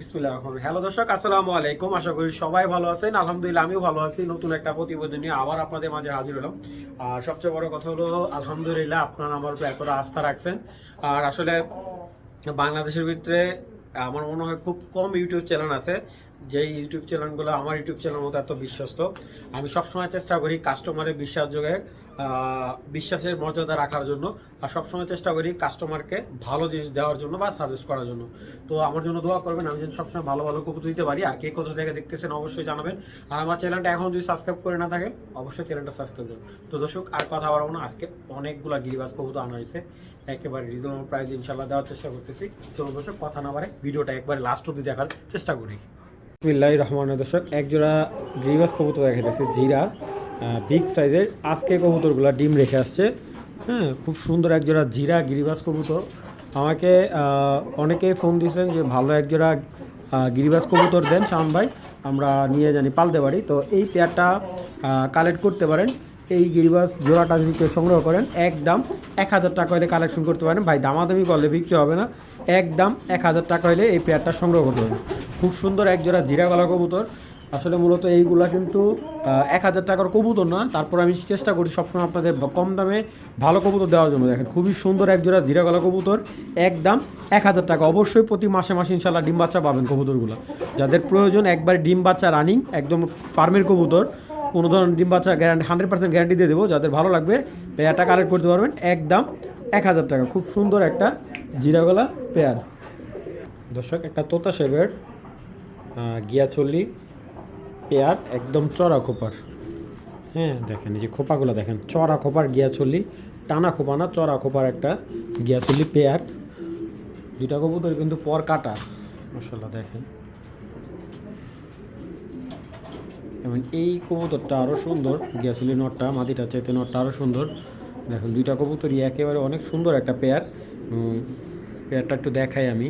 Hello দর্শক, আসসালামু আলাইকুম। আশা করি সবাই ভালো আছেন। আলহামদুলিল্লাহ, আমিও ভালো আছি। নতুন একটা প্রতিবেদন নিয়ে আবার আপনাদের মাঝে হাজির হলাম। আর সবচেয়ে বড় কথা হলো, আলহামদুলিল্লাহ, আপনারা আমার উপর এতটা আস্থা রাখছেন। আর আসলে বাংলাদেশের ভিতরে আমার মনে হয় খুব কম ইউটিউব চ্যানেল আছে যে ইউটিউব চ্যানেলগুলো আমার ইউটিউব চ্যানেল মতো এত বিশ্বস্ত। আমি সবসময় চেষ্টা করি কাস্টমারের বিশ্বাস যোগে বিশ্বাসের মর্যাদা রাখার জন্য আর সবসময় চেষ্টা করি কাস্টমারকে ভালো জিনিস দেওয়ার জন্য বা সাজেস্ট করার জন্য। তো আমার জন্য দোয়া করবেন, আমি যেন সবসময় ভালো ভালো কবুতর দিতে পারি। আর কে কোথা থেকে দেখতেছেন অবশ্যই জানাবেন। আর আমার চ্যানেলটা এখন যদি সাবস্ক্রাইব করে না থাকেন, অবশ্যই চ্যানেলটা সাবস্ক্রাইব করুন তো দর্শক, আর কথা বাড়াবো না, আজকে অনেকগুলো গিরিবাস কবুতর আনা হয়েছে। একেবারে রিজনেবল প্রাইস ইনশাল্লাহ দেওয়ার চেষ্টা করতেছি। চলো দর্শক, কথা না বাড়ে ভিডিওটা একবারে লাস্ট অব্দি দেখার চেষ্টা করি। বিসমিল্লাহির রহমানির দর্শক এক জোড়া গ্রিবাস কবুতর দেখাইতেছে, জিরা। বিগ সাইজের আজকে কবুতরগুলো ডিম রেখে আসছে। হ্যাঁ খুব সুন্দর এক জোড়া জিরা গিরিবাস কবুতর। আমাকে অনেকে ফোন দিয়েছেন যে ভালো এক জোড়া আহ, গিরিবাস কবুতর দেন শাম ভাই আমরা নিয়ে জানি পালতে পারি তো এই পেয়ারটা কালেক্ট করতে পারেন। এই গিরিবাস জোড়াটা যদি কেউ সংগ্রহ করেন এক দাম এক হাজার টাকা হলে কালেকশন করতে পারেন। ভাই দামাদামি করলে বিক্রি হবে না। এক দাম এক হাজার টাকা হলে এই পেয়ারটা সংগ্রহ করতে পারেন। খুব সুন্দর এক জোড়া জিরা গলা কবুতর। আসলে মূলত এইগুলা কিন্তু এক হাজার টাকার কবুতর না, তারপর আমি চেষ্টা করি সবসময় আপনাদের কম দামে ভালো কবুতর দেওয়ার জন্য। দেখেন, খুবই সুন্দর এক জোড়া জিরা গলা কবুতর, একদম এক হাজার টাকা। অবশ্যই প্রতি মাসে মাসে ইনশাল্লাহ ডিম বাচ্চা পাবেন কবুতরগুলো। যাদের প্রয়োজন, একবার ডিম বাচ্চা রানিং, একদম ফার্মের কবুতর, কোনো ধরনের ডিম বাচ্চা গ্যারান্টি হান্ড্রেড পার্সেন্ট গ্যারান্টি দিয়ে দেবো। যাদের ভালো লাগবে, পেয়ারটা কালেক্ট করতে পারবেন, একদম এক হাজার টাকা। খুব সুন্দর একটা জিরাগলা পেয়ার। দর্শক, একটা তোতা শেবের গিয়াচল্লি পেয়ার একদম চড়া খোপার। হ্যাঁ দেখেন, এই যে খোপাগুলো দেখেন, চড়া খোপার গিয়াচল্লি টানা খোপা না, চড়া খোপার একটা গিয়াচল্লি পেয়ার। দুইটা কবুতর কিন্তু পর কাটা মশাল্লাহ দেখেন। এবং এই কবুতরটা আরও সুন্দর গিয়াসুলি নটটা মাটিটা চাইতে নটটা আরও সুন্দর। দেখুন, দুইটা কবুতরই একেবারে অনেক সুন্দর একটা পেয়ার। পেয়ারটা একটু দেখাই আমি।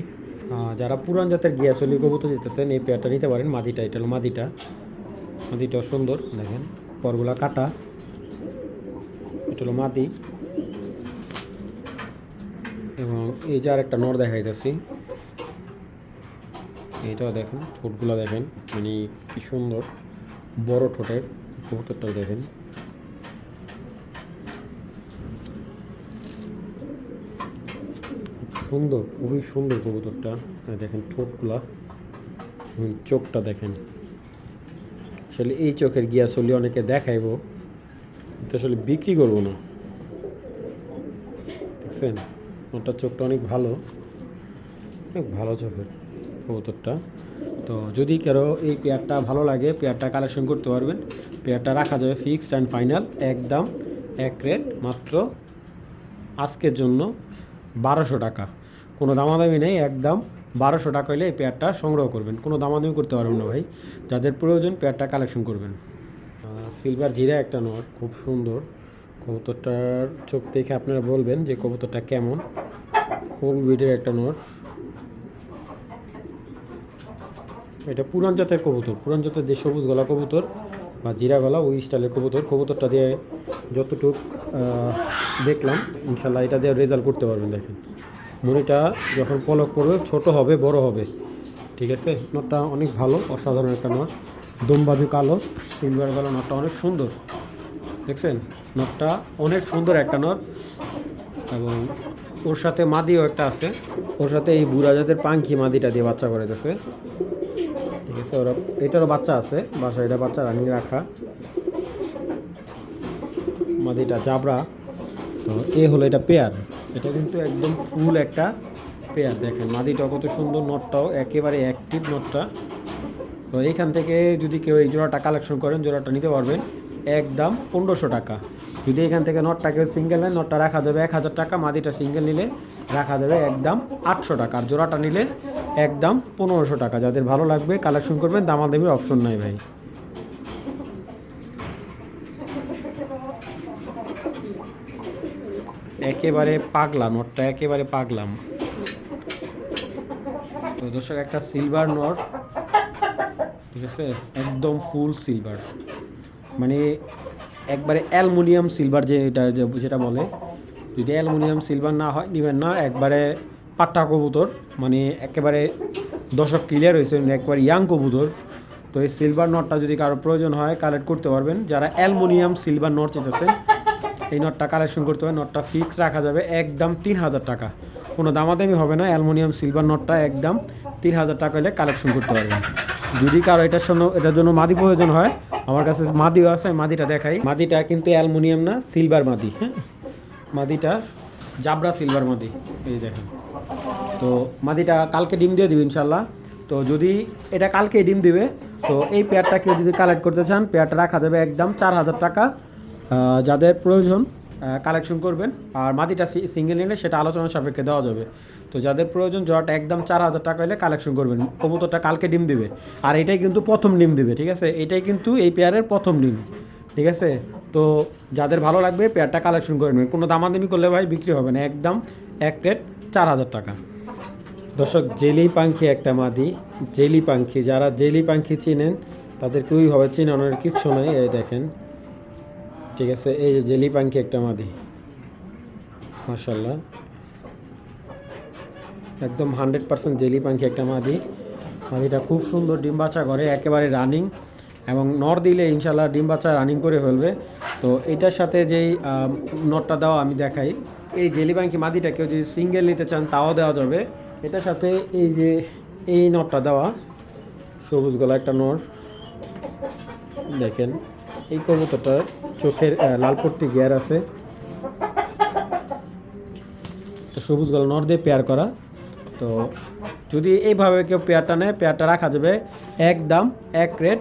যারা পুরান জাতের গিয়াসলি কবুতর যেতেছেন, এই পেয়ারটা নিতে পারেন মাদিটা এটা হলো মাদিটা মাদিটাও সুন্দর, দেখেন, পরগুলা কাটা। এটা হলো মাদি এবং এই যে আর একটা নর দেখাইতেছি, এইটাও দেখেন, ঠোঁটগুলো দেখেন মানে কি সুন্দর। বড় ঠোঁটের কবুতরটাও দেখেন। সুন্দর, খুবই সুন্দর কবুতরটা। দেখেন ঠোঁটগুলা চোখটা দেখেন। আসলে এই চোখের গিয়া চলি অনেকে দেখাইবো। তো আসলে বিক্রি করব না। দেখছেন? ওটার চোখটা অনেক ভালো। অনেক ভালো চোখের কবুতরটা। তো যদি কারও এই পেয়ারটা ভালো লাগে, পেয়ারটা কালেকশন করতে পারবেন। পেয়ারটা রাখা যাবে ফিক্সড অ্যান্ড ফাইনাল একদম এক রেট মাত্র আজকের জন্য বারোশো টাকা। কোনো দামাদামি নেই একদম বারোশো টাকা হলে এই পেয়ারটা সংগ্রহ করবেন। কোনো দামাদামি করতে পারবেন না ভাই। যাদের প্রয়োজন পেয়ারটা কালেকশন করবেন। সিলভার জিরা একটা নট, খুব সুন্দর। কবুতরটার চোখ দেখে আপনারা বলবেন যে কবুতরটা কেমন। ফুল বিটের একটা নট। এটা পুরান জাতের কবুতর। পুরান জাতের যে সবুজ গলা কবুতর বা জিরা গলা, ওই স্টাইলের কবুতর। কবুতরটা দিয়ে যতটুক দেখলাম ইনশাল্লাহ এটা দিয়ে রেজাল্ট করতে পারবেন, দেখেন। মুড়িটা যখন পলক পড়বে, ছোট হবে, বড় হবে। ঠিক আছে? নটটা অনেক ভালো, অসাধারণ একটা নট। দমবাজু কালো, সিলভার কালো নটটা অনেক সুন্দর। দেখছেন? নটটা অনেক সুন্দর একটা নট। এবং ওর সাথে মাদিও একটা আছে। ওর সাথে এই বুড়া জাতের পাঙ্খি মাদিটা দিয়ে বাচ্চা করে দিতেছে ঠিক আছে? ওরা, এটারও বাচ্চা আছে। বাসা এটা বাচ্চা রানিং রাখা। মাদিটা জাবরা তো এ হলো এটা পেয়ার। এটা কিন্তু একদম ফুল একটা পেয়ার, দেখেন। মাদিটা কত সুন্দর, নটটাও একেবারে অ্যাক্টিভ নটটা। তো এইখান থেকে যদি কেউ এই জোড়াটা কালেকশন করেন, জোড়াটা নিতে পারবেন। একদম পনেরোশো টাকা। যদি এখান থেকে নটটা কেউ সিঙ্গেল নেন, নটটা রাখা যাবে এক হাজার টাকা, মাদিটা সিঙ্গেল নিলে রাখা যাবে একদম আটশো টাকা। আর জোড়াটা নিলে একদম পনেরোশো টাকা। যাদের ভালো লাগবে কালেকশন করবেন, দামাদামির অপশন নাই ভাই। একেবারে পাগলা, নোটটা একেবারে পাগলাম তো দর্শক, একটা সিলভার নোট, ঠিক আছে? একদম ফুল সিলভার মানে একবারে অ্যালুমিনিয়াম সিলভার যে এটা যে- যেটা বলে। যদি অ্যালুমিনিয়াম সিলভার না হয়, নেবেন না, একবারে পাট্টা কবুতর মানে একেবারে দশক ক্লিয়ার হয়েছে একবার ইয়াং কবুতর। তো এই সিলভার নটটা যদি কারও প্রয়োজন হয় কালেক্ট করতে পারবেন। যারা অ্যালমোনিয়াম সিলভার নট চেতেছেন এই নটটা কালেকশন করতে হবে। নটটা ফিক্স রাখা যাবে একদম তিন হাজার টাকা। কোনো দামাদামি হবে না, অ্যালমোনিয়াম সিলভার নটটা একদম তিন হাজার টাকা হলে কালেকশন করতে পারবেন। যদি কারও এটার জন্য এটার জন্য মাদি প্রয়োজন হয়, আমার কাছে মাদিও আছে, আমি মাদিটা দেখাই। মাদিটা কিন্তু অ্যালমোনিয়াম না সিলভার মাদি হ্যাঁ? মাদিটা জাবরা সিলভার মাদি, এই দেখেন। তো মাদিটা কালকে ডিম দিয়ে দিবে ইনশাল্লাহ তো যদি এটা কালকে ডিম দিবে, তো এই পেয়ারটা কেউ যদি কালেক্ট করতে চান পেয়ারটা রাখা যাবে একদম চার হাজার টাকা। যাদের প্রয়োজন কালেকশন করবেন, আর মাদিটা সিঙ্গেল নিলে সেটা আলোচনা সাপেক্ষে দেওয়া যাবে। তো যাদের প্রয়োজন জোড়াটা একদম চার হাজার টাকা হলে কালেকশন করবেন। কবুতরটা কালকে ডিম দিবে, আর এটাই কিন্তু প্রথম ডিম দিবে, ঠিক আছে? এটাই কিন্তু এই পেয়ারের প্রথম ডিম, ঠিক আছে? তো যাদের ভালো লাগবে, পেয়ারটা কালেকশন করে নেবেন। কোনো দামাদামি করলে ভাই বিক্রি হবে না, একদম এক প্লেট চার হাজার টাকা। দর্শক, জেলি পাখি একটা মাদি, জেলি পাখি যারা জেলি পাখি চিনেন তাদের কেউই হবে চিনানোর কিচ্ছু নাই, এই দেখেন। ঠিক আছে, এই যে জেলি পাখি একটা মাদি। মার্শাল্লাহ একদম হান্ড্রেড পার্সেন্ট জেলি পাখি একটা মাদি। মাদিটা খুব সুন্দর ডিম বাচ্চা করে, একেবারে রানিং এবং নর দিলে ইনশাল্লাহ ডিম বাচ্চা রানিং করে ফেলবে। তো এটার সাথে যেই নটটা দেওয়া আমি দেখাই, এই জেলি পাখি মাদিটা কেউ যদি সিঙ্গেল নিতে চান তাও দেওয়া যাবে। এটার সাথে এই যে এই নটটা দেওয়া, সবুজ গলা একটা নর। দেখেন, এই কবুতরটার চোখের আহ, লাল পট্টি গিয়ার আছে। সবুজ গলা নর দিয়ে পেয়ার করা। তো যদি এইভাবে কেউ পেয়ারটা নেয় পেয়ারটা রাখা যাবে এক দাম এক রেট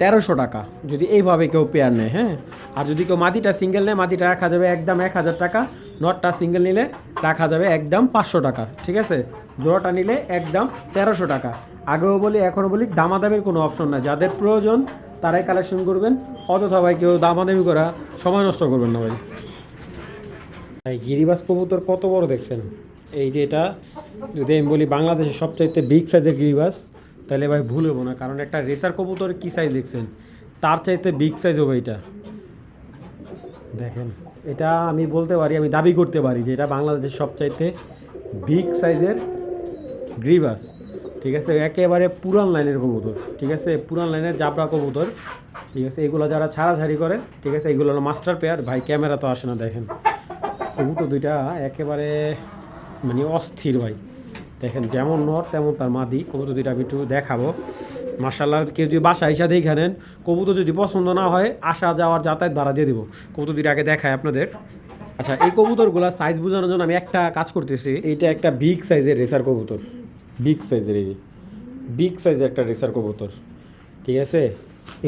তেরোশো টাকা। যদি এইভাবে কেউ পেয়ার নেয় হ্যাঁ? আর যদি কেউ মাটিটা সিঙ্গেল নেয় মাটিটা রাখা যাবে একদম এক হাজার টাকা। নটটা সিঙ্গেল নিলে রাখা যাবে একদম পাঁচশো টাকা ঠিক আছে? জোড়াটা নিলে একদম তেরোশো টাকা। আগেও বলি এখনও বলি দামাদামির কোনো অপশন নাই। যাদের প্রয়োজন তারাই কালেকশন করবেন। অযথা ভাই কেউ দামাদামি করা সময় নষ্ট করবেন না ভাই। ভাই, গিরিবাস কবুতর কত বড় দেখছেন? এই যে এটা, যদি আমি বলি বাংলাদেশের সবচাইতে বিগ সাইজের গিরিবাস, তাহলে ভাই ভুল হব না। কারণ একটা রেসার কবুতর কি সাইজ দেখছেন? তার চাইতে বিগ সাইজ হবে এটা। দেখেন, এটা আমি বলতে পারি, আমি দাবি করতে পারি যে এটা বাংলাদেশের সবচাইতে বিগ সাইজের গ্রিবাস। ঠিক আছে? একেবারে পুরান লাইনের কবুতর, ঠিক আছে? পুরান লাইনের জাবরা কবুতর, ঠিক আছে? এগুলো যারা ছাড়াছাড়ি করে, ঠিক আছে? এগুলো হলো মাস্টার পেয়ার ভাই ক্যামেরা তো আসে না, দেখেন। কবুতর দুইটা একেবারে মানে অস্থির, ভাই। দেখেন, যেমন নর, তেমন তার মাদি। কবুতর দুইটা আমি একটু দেখাবো। মার্শাল্লাহ কেউ যদি বাসা হিসা দেখে নেন, কবুতর যদি পছন্দ না হয়, আসা যাওয়ার যাতায়াত ভাড়া দিয়ে দিব। কবুতর দুইটা আগে দেখায় আপনাদের। আচ্ছা এই কবুতরগুলো সাইজ বোঝানোর জন্য আমি একটা কাজ করতেছি। এইটা একটা বিগ সাইজের রেসার কবুতর। বিগ সাইজের এই বিগ সাইজের একটা রেসার কবুতর, ঠিক আছে?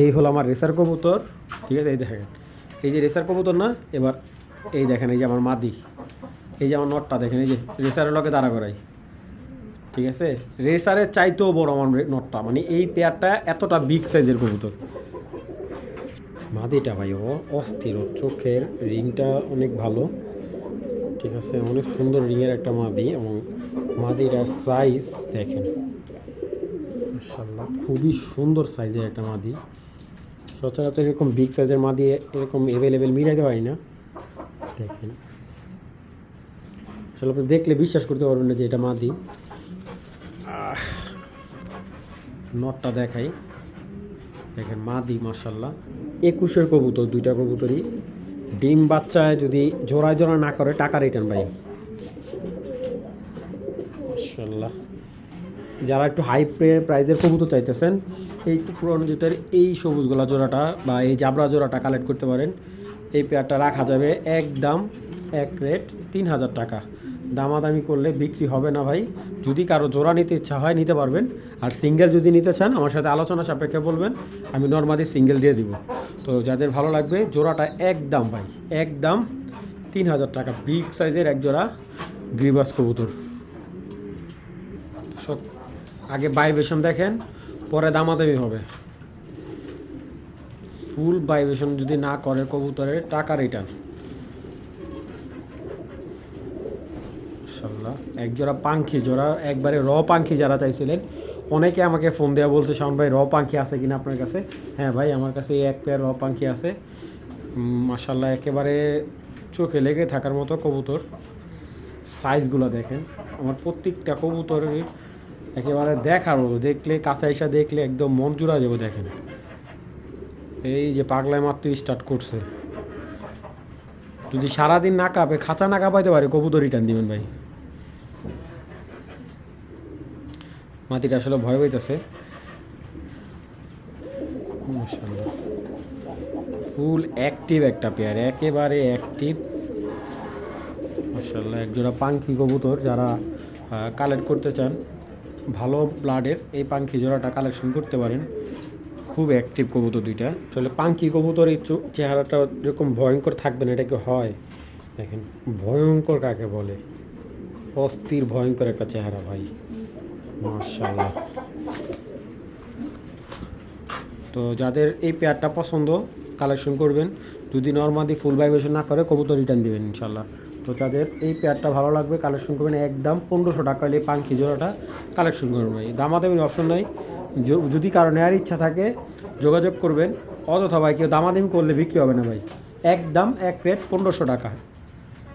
এই হলো আমার রেসার কবুতর, ঠিক আছে? এই দেখেন, এই যে রেসার কবুতর না, এবার এই দেখেন, এই যে আমার মাদি, এই যে আমার নটটা দেখেন, এই যে রেসারের লগে দাঁড়া করাই, ঠিক আছে? রেসারের চাইতেও বড় আমার নটটা মানে এই পেয়ারটা এতটা বিগ সাইজের কবুতর। মাদিটা ভাই, ও অস্থির চোখের রিংটা অনেক ভালো, ঠিক আছে? অনেক সুন্দর রিংয়ের একটা মাদি এবং মাদিটার সাইজ দেখেন। মাশাআল্লাহ, খুবই সুন্দর সাইজের একটা মাদি। সচরাচর এরকম বিগ সাইজের মাদি এরকম অ্যাভেলেবেল মিলাইতে পারি না। দেখেন। আসলে আপনি দেখলে বিশ্বাস করতে পারবেন না যে এটা মাদি। নটটা দেখাই। দেখেন মাদি মার্শাল্লাহ একুশের কবুতর, দুইটা কবুতরই। ডিম বাচ্চায় যদি জোড়ায় জোড়া না করে, টাকা রিটার্ন পাই মার্শাল্লাহ যারা একটু হাই প্রাইজের কবুতর চাইতেছেন, এই পুরনো জুতের এই সবুজ গোলা জোড়াটা বা এই জাবরা জোড়াটা কালেক্ট করতে পারেন। এই পেয়ারটা রাখা যাবে এক দাম, এক রেট তিন হাজার টাকা। দামাদামি করলে বিক্রি হবে না ভাই। যদি কারও জোড়া নিতে ইচ্ছা হয়, নিতে পারবেন। আর সিঙ্গেল যদি নিতে চান, আমার সাথে আলোচনা সাপেক্ষে বলবেন, আমি নর্মালি সিঙ্গেল দিয়ে দিব। তো যাদের ভালো লাগবে, জোড়াটা এক দাম ভাই, এক দাম, তিন হাজার টাকা। বিগ সাইজের এক জোড়া গ্রিবাস কবুতর। সব আগে বাইবেশন দেখেন, পরে দামাদামি হবে। ফুল বাইবেশন যদি না করে কবুতরের, টাকা রিটার্ন এক জোড়া পাঙ্খি জোড়া একবারে র পাঙ্খি যারা চাইছিলেন, অনেকে আমাকে ফোন দেওয়া বলছে, শাওন ভাই র পাঙ্খি আছে কিনা আপনার কাছে? হ্যাঁ ভাই, আমার কাছে এই এক পেয়ার র পাঙ্খি আছে। মাসাল্লাহ একেবারে চোখে লেগে থাকার মতো কবুতর। সাইজগুলো দেখেন, আমার প্রত্যেকটা কবুতরের একেবারে দেখার মতো, দেখলে কাঁচা এসা দেখলে একদম মন জুড়া যাব দেখেন। এই যে পাগলায় মাত্র স্টার্ট করছে। যদি সারাদিন না কাঁপে, খাঁচা না কাঁপাইতে পারে, কবুতর রিটার্ন দিবেন ভাই। মাটিটা আসলে ভয় পাইতেছে। ফুল অ্যাক্টিভ একটা পেয়ার একেবারে অ্যাক্টিভ মাসাল্লাহ একজোড়া পাঙ্খি কবুতর যারা কালেক্ট করতে চান। ভালো ব্লাডের এই পাঙ্খি জোড়াটা কালেকশন করতে পারেন। খুব অ্যাক্টিভ কবুতর দুইটা। আসলে পাঙ্খি কবুতর এই চেহারাটা যেরকম ভয়ঙ্কর থাকবে না, এটা কি হয়? দেখেন, ভয়ঙ্কর কাকে বলে? অস্থির, ভয়ঙ্কর একটা চেহারা ভাই। মার্শাল্লাহ তো যাদের এই পেয়ারটা পছন্দ কালেকশন করবেন। যদি নর্মালি ফুল ভাইব্রেশন না করে, কবুতর রিটার্ন দিবেন ইনশাল্লাহ তো যাদের এই পেয়ারটা ভালো লাগবে কালেকশন করবেন একদম পনেরোশো টাকা হলে পাঙ্কি জোড়াটা কালেকশন করবেন ভাই। দামাদামির অপশন নাই। যদি কারও নেওয়ার ইচ্ছা থাকে, যোগাযোগ করবেন। অযথা ভাই, কেউ দামাদামি করলে বিক্রি হবে না ভাই। একদম এক প্লেট পনেরোশো টাকা।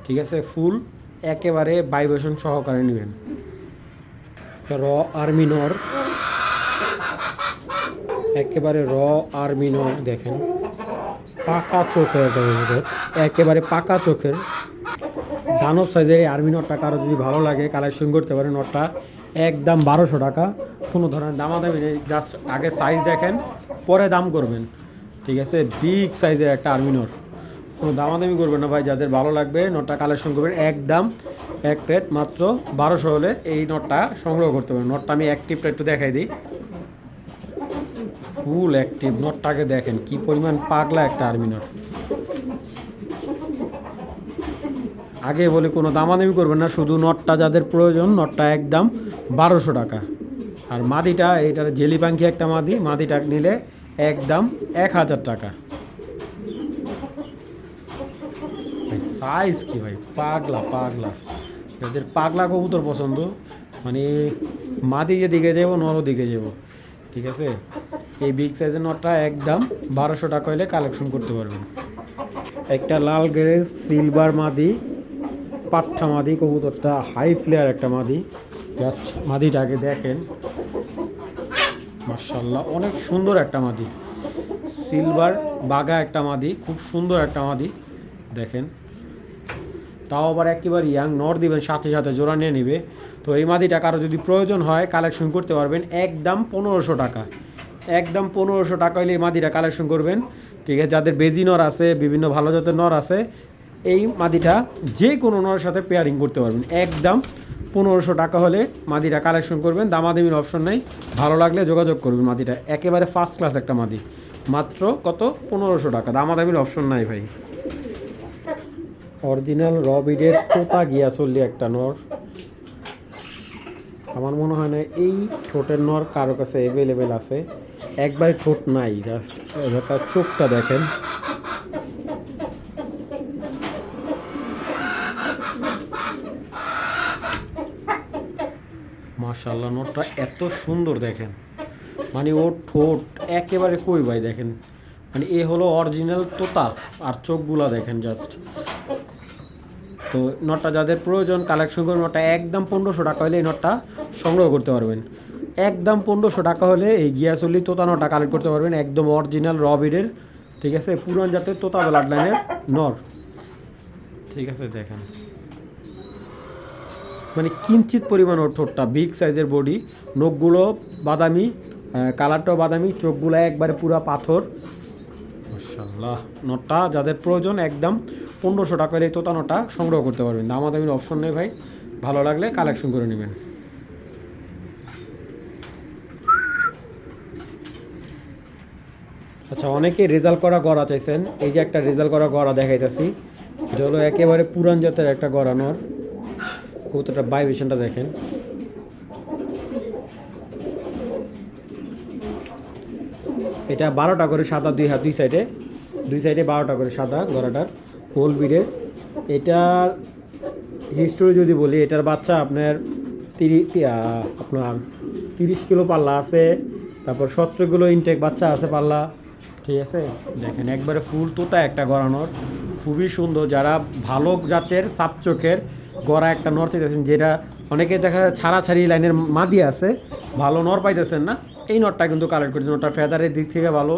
ঠিক আছে? ফুল একেবারে ভাইব্রেশন সহকারে নেবেন। র আর্মিনর একেবারে র আর্মিনর দেখেন। পাকা চোখের একেবারে পাকা চোখের। দানব সাইজের এই আর্মি নটটা কারও যদি ভালো লাগে কালেকশন করতে পারে নটটা। একদম বারোশো টাকা। কোনো ধরনের দামাদামি নেই জাস্ট আগে সাইজ দেখেন, পরে দাম করবেন। ঠিক আছে? বিগ সাইজের একটা আর্মি নট। কোনো দামাদামি করবেন না ভাই, যাদের ভালো লাগবে, নটটা কালেকশন করবেন। একদম এক প্লেট মাত্র বারোশো হলে এই নটটা সংগ্রহ করতে পারবেন নটটা আমি অ্যাক্টিভটা একটু দেখাই দিই। ফুল অ্যাক্টিভ নটটাকে দেখেন, কি পরিমাণ পাগলা একটা আর্মি নট। আগে বলে কোনো দামাদামি করবেন না, শুধু নটটা যাদের প্রয়োজন, নটটা একদম বারোশো টাকা। আর মাদিটা, এইটার জেলি পাঙ্কি একটা মাদি, মাদিটা নিলে একদম এক হাজার টাকা। সাইজ কি ভাই? পাগলা পাগলা। যাদের পাগলা কবুতর পছন্দ মানে মাদি দিকে যাব নরও দিকে যাব ঠিক আছে? এই বিগ সাইজের নটটা একদম বারোশো টাকা হলে কালেকশন করতে পারবেন। একটা লাল গ্রের সিলভার মাদি পাট্টা মাদি, কবুতরটা হাই ফ্লেয়ার একটা মাদি। জাস্ট মাদিটাকে দেখেন। মার্শাল্লাহ অনেক সুন্দর একটা মাদি। সিলভার বাগা একটা মাদি, খুব সুন্দর একটা মাদি। দেখেন। তাও আবার একেবারে ইয়াং নর দিবেন, সাথে সাথে জোড়া নিয়ে নেবে। তো এই মাদিটা কারও যদি প্রয়োজন হয় কালেকশন করতে পারবেন। একদম পনেরোশো টাকা। একদম পনেরোশো টাকা হলে এই মাদিটা কালেকশন করবেন। ঠিক আছে, যাদের বেজি নর আছে, বিভিন্ন ভালো জাতের নর আছে এই মাদিটা যে কোনো নরের সাথে পেয়ারিং করতে পারবেন। একদম পনেরোশো টাকা হলে মাদিটা কালেকশন করবেন, দামাদামির অপশন নেই। ভালো লাগলে যোগাযোগ করবেন মাদিটা। একেবারে ফার্স্ট ক্লাস একটা মাদি। মাত্র কত? পনেরোশো টাকা। দামাদামির অপশন নাই ভাই। অরিজিনাল রবিডের তোতা গিয়া চললি একটা নর। আমার মনে হয় না এই ঠোঁটের নর কারও কাছে অ্যাভেলেবেল আছে। একবারে ঠোঁট নাই জাস্ট চোখটা দেখেন। মাশাল্লাহ নটটা এত সুন্দর দেখেন। মানে ওর ঠোঁট একেবারে কই ভাই দেখেন। মানে এ হলো অরিজিনাল তোতা আর চোখগুলা দেখেন জাস্ট তো নটটা যাদের প্রয়োজন কালেকশন করে নটটা একদম পনেরোশো টাকা হলে এই নটটা সংগ্রহ করতে পারবেন। একদম পনেরোশো টাকা হলে এই গিয়াসলি তোতা নটটা কালেক্ট করতে পারবেন, একদম অরিজিনাল রবিডের ঠিক আছে? পুরান জাতের তোতা ব্লাড লাইনের নর ঠিক আছে, দেখেন। মানে কিঞ্চিত পরিমাণ ওর ঠোঁটটা বিগ সাইজের বডি নখগুলো বাদামি কালারটাও বাদামি, চোখগুলো একবারে পুরা পাথর। মাশাল্লাহ নটটা যাদের প্রয়োজন একদম পনেরোশো টাকা এই তোতা নটটা সংগ্রহ করতে পারবেন। দামাদামির অপশন নেই ভাই। ভালো লাগলে কালেকশন করে নেবেন। আচ্ছা অনেকে রেজাল্ট করা গড়া চাইছেন। এই যে একটা রেজাল্ট করা গড়া দেখাইতেছি, এটা হলো একেবারে পুরান জাতের একটা গড়া নর কবুতরটা ভাইব্রেশনটা দেখেন। এটা বারোটা করে সাদা দুই হাত, দুই সাইডে দুই সাইডে বারোটা করে সাদা গড়াটার হোল বিড়ে এটার হিস্টোরি যদি বলি, এটার বাচ্চা আপনার তিরিশ আপনার তিরিশ কিলো পাল্লা আছে। তারপর সতেরো কিলো ইনটেক বাচ্চা আছে পাল্লা। ঠিক আছে? দেখেন, একবারে ফুল তোতা একটা গড়ানোর। খুবই সুন্দর। যারা ভালো জাতের সাপ চোখের গড়া একটা নর্থ চাইছেন যেটা অনেকে দেখা যায় ছাড়া ছাড়ি লাইনের মাদি আছে, ভালো নর পাইতেছেন না। এই নটটা কিন্তু কালেক্ট করছে নটটা ফেদারের দিক থেকে ভালো।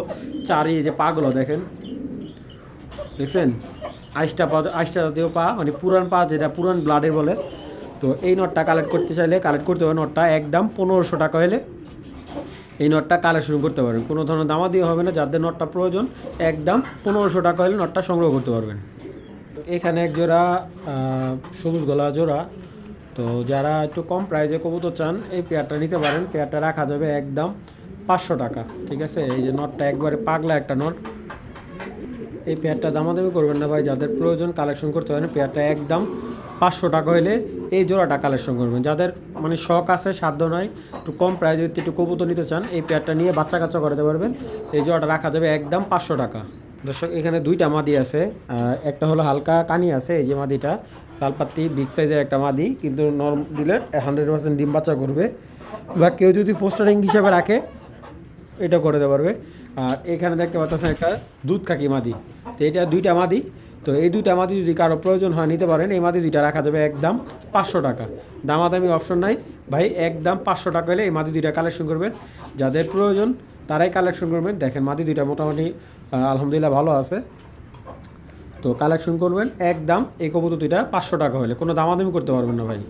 চারি যে পাগুলো দেখেন, দেখছেন? আইসটা পা, আইসটা জাতীয় পা মানে পুরান পা, যেটা পুরান ব্লাডের বলে। তো এই নটটা কালেক্ট করতে চাইলে কালেক্ট করতে হবে নটটা একদম পনেরোশো টাকা হলে এই নটটা কালেকশন করতে পারবেন। কোনো ধরনের দামা দিয়ে হবে না, যাদের নটটা প্রয়োজন, একদম পনেরোশো টাকা হলে নটটা সংগ্রহ করতে পারবেন। এখানে এক জোড়া সবুজ গলা জোড়া। তো যারা একটু কম প্রাইজে কবুতর চান, এই পেয়ারটা নিতে পারেন। পেয়ারটা রাখা যাবে একদম পাঁচশো টাকা, ঠিক আছে? এই যে নটটা একবারে পাগলা একটা নট এই পেয়ারটা দামাদামি করবেন না ভাই, যাদের প্রয়োজন কালেকশন করতে পারেন পেয়ারটা একদম পাঁচশো টাকা হলে এই জোড়াটা কালেকশন করবেন। যাদের মানে শখ আছে, সাধ্য নয় একটু কম প্রাইজে একটু কবুতর নিতে চান, এই পেয়ারটা নিয়ে বাচ্চা কাচ্চা করাতে পারবেন। এই জোড়াটা রাখা যাবে একদম পাঁচশো টাকা। দর্শক, এখানে দুইটা মাদি আছে। একটা হলো হালকা কানি আছে, এই যে মাদিটা। লালপাত্তি বিগ সাইজের একটা মাদি, কিন্তু নরম দিলে হান্ড্রেড পার্সেন্ট ডিম বাচ্চা করবে। বা কেউ যদি পোস্টারিং হিসাবে রাখে, এটা করে দিতে পারবে। আর এখানে দেখতে পাচ্ছেন একটা দুধ কাকি মাদি। তো এটা দুইটা মাদি। তো এই দুইটা মাদি যদি কারও প্রয়োজন হয়, নিতে পারেন। এই মাদি দুইটা রাখা যাবে একদম পাঁচশো টাকা। দামাদামি অপশন নাই। ভাই, একদম পাঁচশো টাকা হলে এই মাদি দুইটা কালেকশন করবেন। যাদের প্রয়োজন তারাই কালেকশন করবেন। দেখেন মাদি দুইটা মোটামুটি আলহামদুলিল্লাহ ভালো আছে। তো কালেকশন করবেন এক দাম এই কবুতর দুইটা পাঁচশো টাকা হলে। কোনো দামাদামি করতে পারবেন না ভাই।